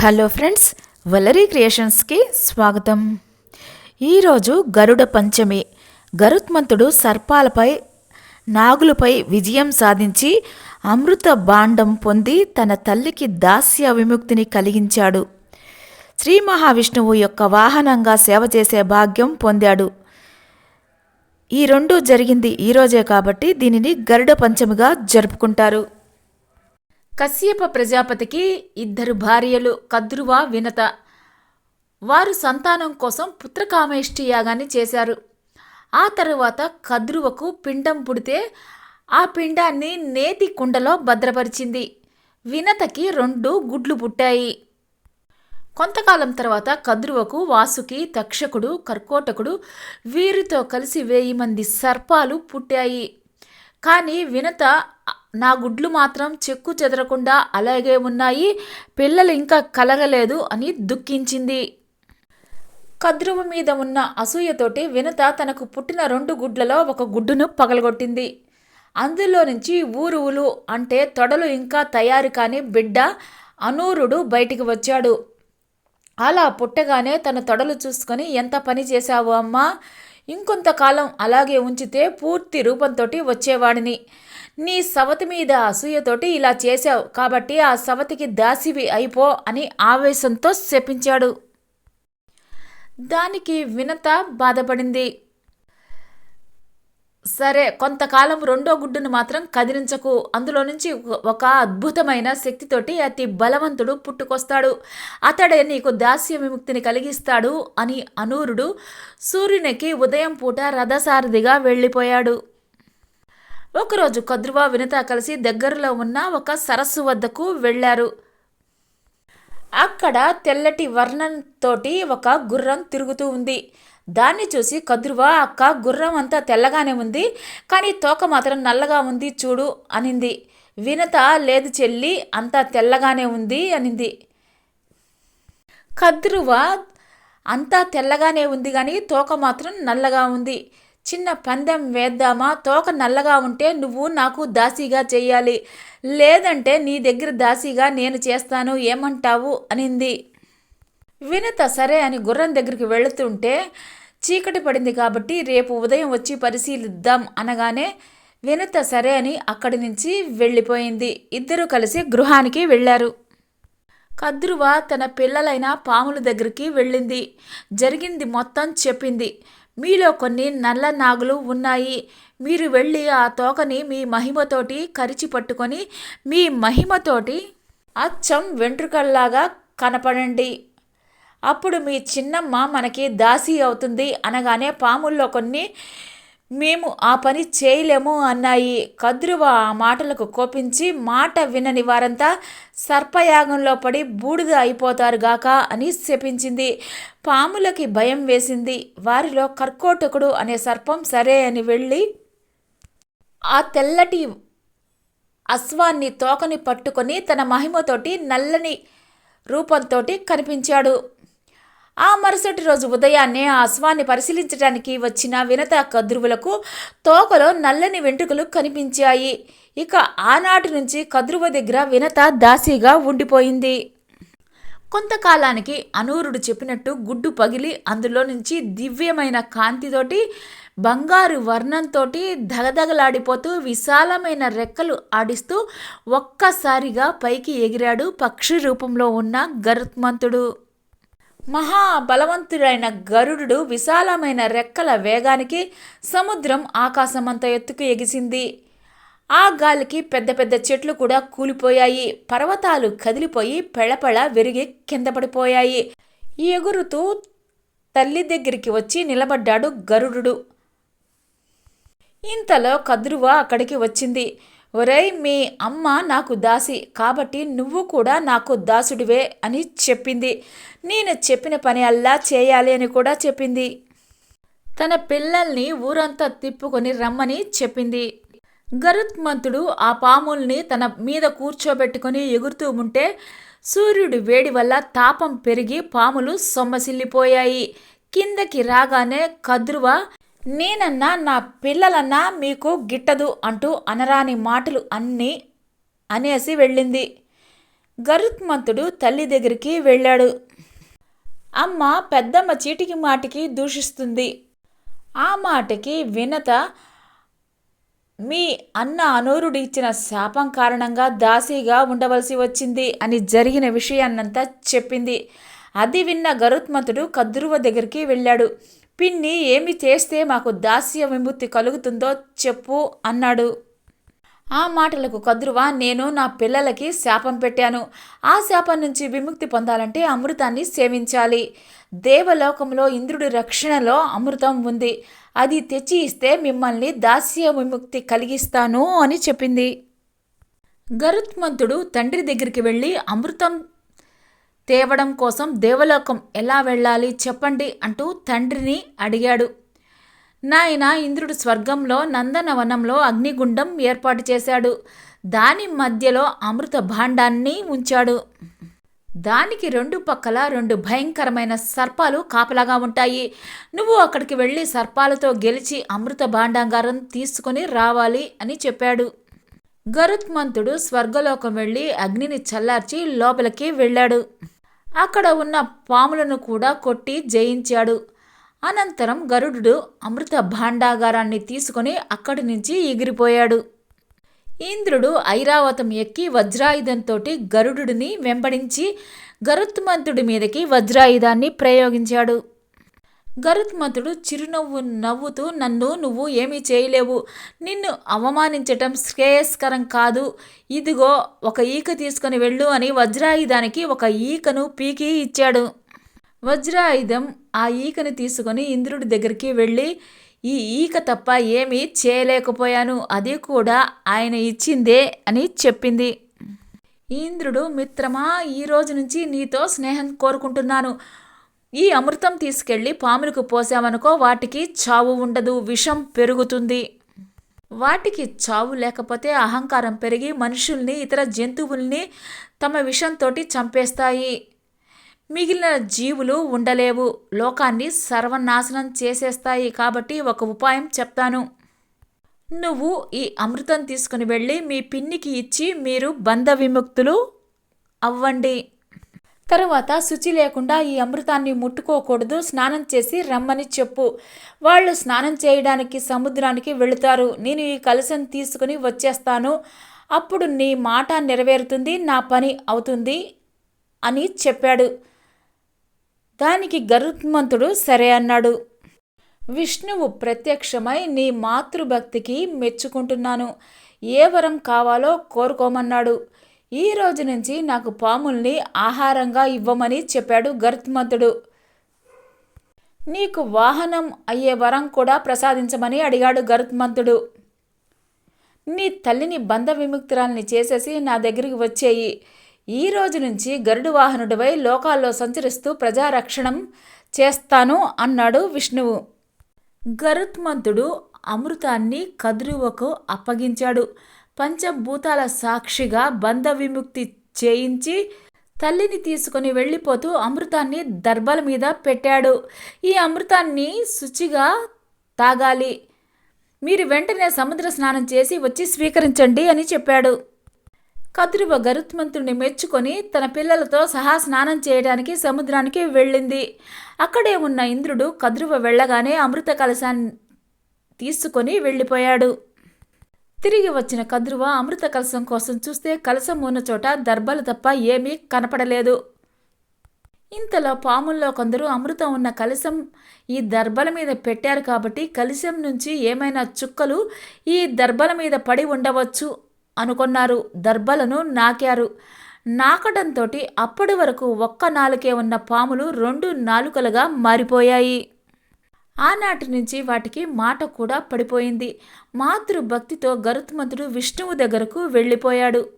Hello friends వలరీ క్రియేషన్స్కి స్వాగతం. ఈరోజు గరుడ పంచమి. గరుత్మంతుడు సర్పాలపై నాగులపై విజయం సాధించి అమృత బాండం పొంది తన తల్లికి దాస్య విముక్తిని కలిగించాడు. శ్రీ మహావిష్ణువు యొక్క వాహనంగా సేవ చేసే భాగ్యం పొందాడు. ఈ రెండు జరిగింది ఈరోజే కాబట్టి దీనిని గరుడ పంచమిగా జరుపుకుంటారు. కశ్యప ప్రజాపతికి ఇద్దరు భార్యలు కద్రువ వినత. వారు సంతానం కోసం పుత్రకామేష్టి యాగాన్ని చేశారు. ఆ తరువాత కద్రువకు పిండం పుడితే ఆ పిండాన్ని నేతి కుండలో భద్రపరిచింది. వినతకి రెండు గుడ్లు పుట్టాయి. కొంతకాలం తర్వాత కద్రువకు వాసుకి తక్షకుడు కర్కోటకుడు వీరితో కలిసి వెయ్యి మంది సర్పాలు పుట్టాయి. కానీ వినత నా గుడ్లు మాత్రం చెక్కు చెదరకుండా అలాగే ఉన్నాయి. పిల్లలు ఇంకా కలగలేదు అని దుఃఖించింది. కద్రువు మీద ఉన్న అసూయతోటి వినత తనకు పుట్టిన రెండు గుడ్లలో ఒక గుడ్డును పగలగొట్టింది. అందులో నుంచి ఊరువులు అంటే తొడలు ఇంకా తయారు కాని బిడ్డ అనూరుడు బయటికి వచ్చాడు. అలా పుట్టగానే తన తొడలు చూసుకొని ఎంత పని చేశావు అమ్మా? ఇంకొంతకాలం అలాగే ఉంచితే పూర్తి రూపంతో వచ్చేవాడిని. నీ సవతి మీద అసూయతోటి ఇలా చేశావు కాబట్టి ఆ సవతికి దాసివి అయిపో అని ఆవేశంతో శపించాడు. దానికి వినత బాధపడింది. సరే కొంతకాలం రెండో గుడ్డును మాత్రం కదిలించకు. అందులో నుంచి ఒక అద్భుతమైన శక్తితోటి అతి బలవంతుడు పుట్టుకొస్తాడు. అతడే నీకు దాస్య విముక్తిని కలిగిస్తాడు అని అనూరుడు సూర్యునికి ఉదయం పూట రథసారథిగా వెళ్ళిపోయాడు. ఒకరోజు కద్రువ వినత కలిసి దగ్గరలో ఉన్న ఒక సరస్సు వద్దకు వెళ్ళారు. అక్కడ తెల్లటి వర్ణంతోటి ఒక గుర్రం తిరుగుతూ ఉంది. దాన్ని చూసి కద్రువ అక్క గుర్రం అంతా తెల్లగానే ఉంది కానీ తోక మాత్రం నల్లగా ఉంది చూడు అనింది. వినత లేదు చెల్లి అంతా తెల్లగానే ఉంది అనింది. కద్రువ అంతా తెల్లగానే ఉంది కానీ తోక మాత్రం నల్లగా ఉంది. చిన్న పందెం వేద్దామా? తోక నల్లగా ఉంటే నువ్వు నాకు దాసీగా చెయ్యాలి లేదంటే నీ దగ్గర దాసీగా నేను చేస్తాను. ఏమంటావు? అనింది. వినత సరే అని గుర్రం దగ్గరికి వెళుతుంటే చీకటి పడింది కాబట్టి రేపు ఉదయం వచ్చి పరిశీలిద్దాం అనగానే వినత సరే అని అక్కడి నుంచి వెళ్ళిపోయింది. ఇద్దరూ కలిసి గృహానికి వెళ్ళారు. కద్రువ తన పిల్లలైన పాముల దగ్గరికి వెళ్ళింది. జరిగింది మొత్తం చెప్పింది. మీలో కొన్ని నల్ల నాగులు ఉన్నాయి. మీరు వెళ్ళి ఆ తోకని మీ మహిమతోటి కరిచి పట్టుకొని మీ మహిమతోటి అచ్చం వెంట్రుకల్లాగా కనపడండి. అప్పుడు మీ చిన్నమ్మ మనకి దాసి అవుతుంది అనగానే పాముల్లో కొన్ని మేము ఆ పని చేయలేము అన్నాయి. కద్రువ ఆ మాటలకు కోపించి మాట వినని వారంతా సర్పయాగంలో పడి బూడిద అయిపోతారు గాక అని శపించింది. పాములకి భయం వేసింది. వారిలో కర్కోటకుడు అనే సర్పం సరే అని వెళ్ళి ఆ తెల్లటి అశ్వాన్ని తోకని పట్టుకొని తన మహిమతోటి నల్లని రూపంతో కనిపించాడు. ఆ మరుసటి రోజు ఉదయాన్నే ఆ అశ్వాన్ని పరిశీలించడానికి వచ్చిన వినత కద్రువులకు తోకలో నల్లని వెంట్రుకలు కనిపించాయి. ఇక ఆనాటి నుంచి కద్రువ దగ్గర వినత దాసీగా ఉండిపోయింది. కొంతకాలానికి అనూరుడు చెప్పినట్టు గుడ్డు పగిలి అందులో నుంచి దివ్యమైన కాంతితోటి బంగారు వర్ణంతో దగదగలాడిపోతూ విశాలమైన రెక్కలు ఆడిస్తూ ఒక్కసారిగా పైకి ఎగిరాడు పక్షి రూపంలో ఉన్న గరుత్మంతుడు. మహాబలవంతుడైన గరుడు విశాలమైన రెక్కల వేగానికి సముద్రం ఆకాశమంత ఎత్తుకు ఎగిసింది. ఆ గాలికి పెద్ద పెద్ద చెట్లు కూడా కూలిపోయాయి. పర్వతాలు కదిలిపోయి పెళపెళ విరిగి కింద పడిపోయాయి. ఎగురుతూ తల్లి దగ్గరికి వచ్చి నిలబడ్డాడు గరుడు ఇంతలో కద్రువ అక్కడికి వచ్చింది. ఒరై మీ అమ్మ నాకు దాసి కాబట్టి నువ్వు కూడా నాకు దాసుడివే అని చెప్పింది. నేను చెప్పిన పని అల్లా చేయాలి అని కూడా చెప్పింది. తన పిల్లల్ని ఊరంతా తిప్పుకొని రమ్మని చెప్పింది. గరుత్మంతుడు ఆ పాముల్ని తన మీద కూర్చోబెట్టుకుని ఎగురుతూ ఉంటే సూర్యుడి వేడి వల్ల తాపం పెరిగి పాములు సొమ్మసిల్లిపోయాయి. కిందకి రాగానే కద్రువ నేనన్నా నా పిల్లలన్నా మీకు గిట్టదు అంటూ అనరాని మాటలు అన్నీ అనేసి వెళ్ళింది. గరుత్మంతుడు తల్లి దగ్గరికి వెళ్ళాడు. అమ్మ పెద్దమ్మ చీటికి మాటికి దూషిస్తుంది. ఆ మాటకి వినత మీ అన్న అనూరుడు ఇచ్చిన శాపం కారణంగా దాసీగా ఉండవలసి వచ్చింది అని జరిగిన విషయాన్నంతా చెప్పింది. అది విన్న గరుత్మంతుడు కద్రువ దగ్గరికి వెళ్ళాడు. పిన్ని ఏమి చేస్తే మాకు దాస్య విముక్తి కలుగుతుందో చెప్పు అన్నాడు. ఆ మాటలకు కదురువా నేను నా పిల్లలకి శాపం పెట్టాను. ఆ శాపం నుంచి విముక్తి పొందాలంటే అమృతాన్ని సేవించాలి. దేవలోకంలో ఇంద్రుడి రక్షణలో అమృతం ఉంది. అది తెచ్చి ఇస్తే మిమ్మల్ని దాస్య విముక్తి కలిగిస్తాను అని చెప్పింది. గరుత్మంతుడు తండ్రి దగ్గరికి వెళ్ళి అమృతం తేవడం కోసం దేవలోకం ఎలా వెళ్ళాలి చెప్పండి అంటూ తండ్రిని అడిగాడు. నాయన ఇంద్రుడు స్వర్గంలో నందనవనంలో అగ్నిగుండం ఏర్పాటు చేశాడు. దాని మధ్యలో అమృత భాండాన్ని ఉంచాడు దానికి రెండు పక్కల రెండు భయంకరమైన సర్పాలు కాపలాగా ఉంటాయి. నువ్వు అక్కడికి వెళ్ళి సర్పాలతో గెలిచి అమృత భాండాగారం తీసుకుని రావాలి అని చెప్పాడు. గరుత్మంతుడు స్వర్గలోకం వెళ్ళి అగ్నిని చల్లార్చి లోపలికి వెళ్ళాడు. అక్కడ ఉన్న పాములను కూడా కొట్టి జయించాడు. అనంతరం గరుడు అమృత భాండాగారాన్ని తీసుకుని అక్కడి నుంచి ఎగిరిపోయాడు. ఇంద్రుడు ఐరావతం ఎక్కి వజ్రాయుధంతో గరుడుని వెంబడించి గరుత్మంతుడి మీదకి వజ్రాయుధాన్ని ప్రయోగించాడు. గరుత్మంతుడు చిరునవ్వు నవ్వుతూ నన్ను నువ్వు ఏమీ చేయలేవు. నిన్ను అవమానించటం శ్రేయస్కరం కాదు. ఇదిగో ఒక ఈక తీసుకొని వెళ్ళు అని వజ్రాయుధానికి ఒక ఈకను పీకి ఇచ్చాడు. వజ్రాయుధం ఆ ఈకను తీసుకొని ఇంద్రుడి దగ్గరికి వెళ్ళి ఈ ఈక తప్ప ఏమీ చేయలేకపోయాను. అది కూడా ఆయన ఇచ్చిందే అని చెప్పింది. ఇంద్రుడు మిత్రమా ఈ రోజు నుంచి నీతో స్నేహం కోరుకుంటున్నాను. ఈ అమృతం తీసుకెళ్ళి పాములకు పోసామనుకో వాటికి చావు ఉండదు విషం పెరుగుతుంది. వాటికి చావు లేకపోతే అహంకారం పెరిగి మనుషుల్ని ఇతర జంతువుల్ని తమ విషంతో చంపేస్తాయి. మిగిలిన జీవులు ఉండలేవు. లోకాన్ని సర్వనాశనం చేసేస్తాయి కాబట్టి ఒక ఉపాయం చెప్తాను. నువ్వు ఈ అమృతం తీసుకుని వెళ్ళి మీ పిన్నికి ఇచ్చి మీరు బంధ విముక్తులు అవ్వండి. తరువాత శుచి లేకుండా ఈ అమృతాన్ని ముట్టుకోకూడదు స్నానం చేసి రమ్మని చెప్పు. వాళ్ళు స్నానం చేయడానికి సముద్రానికి వెళుతారు. నేను ఈ కలశం తీసుకుని వచ్చేస్తాను. అప్పుడు నీ మాట నెరవేరుతుంది నా పని అవుతుంది అని చెప్పాడు. దానికి గరుత్మంతుడు సరే అన్నాడు. విష్ణువు ప్రత్యక్షమై నీ మాతృభక్తికి మెచ్చుకుంటున్నాను. ఏ వరం కావాలో కోరుకోమన్నాడు. ఈ రోజు నుంచి నాకు పాముల్ని ఆహారంగా ఇవ్వమని చెప్పాడు గర్త్మంతుడు. నీకు వాహనం అయ్యే వరం కూడా ప్రసాదించమని అడిగాడు గరుత్మంతుడు. నీ తల్లిని బంధ విముక్తురాల్ని చేసేసి నా దగ్గరికి వచ్చేయి. ఈ రోజు నుంచి గరుడు వాహనుడివై లోకాల్లో సంచరిస్తూ ప్రజారక్షణం చేస్తాను అన్నాడు విష్ణువు. గరుత్మంతుడు అమృతాన్ని కద్రువకు అప్పగించాడు. పంచభూతాల సాక్షిగా బంధ విముక్తి చేయించి తల్లిని తీసుకుని వెళ్ళిపోతూ అమృతాన్ని దర్భల మీద పెట్టాడు. ఈ అమృతాన్ని శుచిగా తాగాలి. మీరు వెంటనే సముద్ర స్నానం చేసి వచ్చి స్వీకరించండి అని చెప్పాడు. కద్రువ గరుత్మంతుడిని మెచ్చుకొని తన పిల్లలతో సహా స్నానం చేయడానికి సముద్రానికి వెళ్ళింది. అక్కడే ఉన్న ఇంద్రుడు కద్రువ వెళ్ళగానే అమృత కలశాన్ని తీసుకొని వెళ్ళిపోయాడు. తిరిగి వచ్చిన కద్రువ అమృత కలశం కోసం చూస్తే కలశం ఉన్న చోట దర్భలు తప్ప ఏమీ కనపడలేదు. ఇంతలో పాముల్లో కొందరు అమృతం ఉన్న కలశం ఈ దర్భల మీద పెట్టారు కాబట్టి కలసం నుంచి ఏమైనా చుక్కలు ఈ దర్భల మీద పడి ఉండవచ్చు అనుకున్నారు. దర్భలను నాకారు. నాకడంతో అప్పటి వరకు ఒక్క నాలుకే ఉన్న పాములు రెండు నాలుకలుగా మారిపోయాయి. ఆనాటి నుంచి వాటికి మాట కూడా పడిపోయింది. మాతృభక్తితో గరుత్మంతుడు విష్ణువు దగ్గరకు వెళ్ళిపోయాడు.